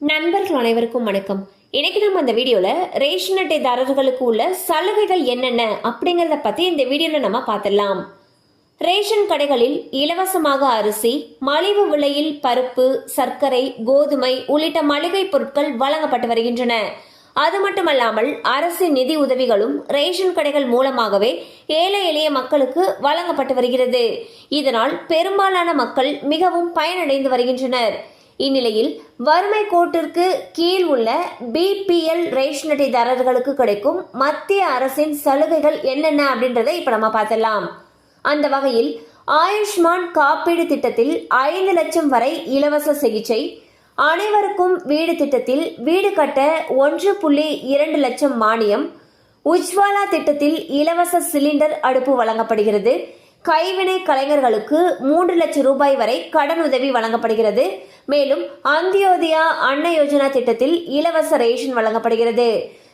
நண்பர்கள் அனைவருக்கும் வணக்கம். இன்னைக்கு நம்ம அந்த வீடியோல ரேஷன் அட்டைதாரர்களுக்கு உள்ள சலுகைகள் என்னென்ன அப்படிங்கறத பத்தி இந்த வீடியோல நம்ம பார்த்துடலாம். ரேஷன் கடைகளில் இலவசமாக அரிசி மலிவு விலையில் பருப்பு சர்க்கரை கோதுமை உள்ளிட்ட மளிகை பொருட்கள் வழங்கப்பட்டு வருகின்றன. அது மட்டுமல்லாமல் அரசின் நிதி உதவிகளும் ரேஷன் கடைகள் மூலமாகவே ஏழை எளிய மக்களுக்கு வழங்கப்பட்டு வருகிறது. இதனால் பெரும்பாலான மக்கள் மிகவும் பயனடைந்து வருகின்றனர். இந்நிலையில் வறுமை கோட்டிற்கு கீழ் உள்ள பிபிஎல் ரேஷன் அட்டைதாரர்களுக்கு கிடைக்கும் மத்திய அரசின் சலுகைகள் என்னென்ன அப்படின்றத இப்ப நம்ம பார்த்துடலாம். அந்த வகையில் ஆயுஷ்மான் காப்பீடு திட்டத்தில் ஐந்து லட்சம் வரை இலவச சிகிச்சை அனைவருக்கும் வீடு திட்டத்தில் வீடு கட்ட ஒன்று புள்ளி இரண்டு லட்சம் மானியம் உஜ்வாலா திட்டத்தில் இலவச சிலிண்டர் அடுப்பு வழங்கப்படுகிறது. கைவினை கலைஞர்களுக்கு மூன்று லட்சம் ரூபாய் வரை கடன் உதவி வழங்கப்படுகிறது. மேலும் அந்தியோதயா அன்ன யோஜனா திட்டத்தில் இலவச ரேஷன் வழங்கப்படுகிறது.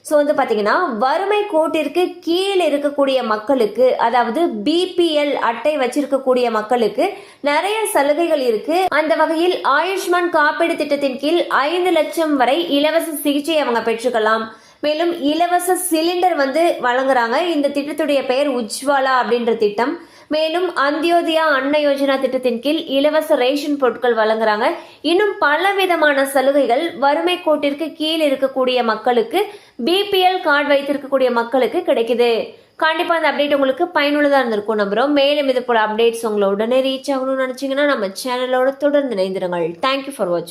ஸோ வந்து பார்த்தீங்கன்னா வறுமை கோட்டிற்கு கீழே இருக்கக்கூடிய மக்களுக்கு அதாவது பிபிஎல் அட்டை வச்சிருக்கக்கூடிய மக்களுக்கு நிறைய சலுகைகள் இருக்கு. அந்த வகையில் ஆயுஷ்மான் காப்பீடு திட்டத்தின் கீழ் ஐந்து லட்சம் வரை இலவச சிகிச்சை அவங்க பெற்றுக்கலாம். மேலும் இலவச சிலிண்டர் வந்து வழங்குறாங்க. இந்த திட்டத்துடைய பெயர் உஜ்வாலா அப்படின்ற திட்டம். மேலும் அந்தியோதயா அன்ன யோஜனா திட்டத்தின் கீழ் இலவச ரேஷன் பொருட்கள் வழங்குறாங்க. இன்னும் பல விதமான சலுகைகள் வறுமை கோட்டிற்கு கீழ் இருக்கக்கூடிய மக்களுக்கு பிபிஎல் கார்டு வைத்திருக்கக்கூடிய மக்களுக்கு கிடைக்குது. கண்டிப்பா அந்த அப்டேட் உங்களுக்கு பயனுள்ளதா இருந்திருக்கும் நம்புறோம். மேலும் இது போல அப்டேட்ஸ் உங்களை உடனே ரீச் ஆகணும்னு நினைச்சீங்கன்னா நம்ம சேனலோட தொடர்ந்து இணைந்திருங்கள். தேங்க்யூ ஃபார் வாட்சிங்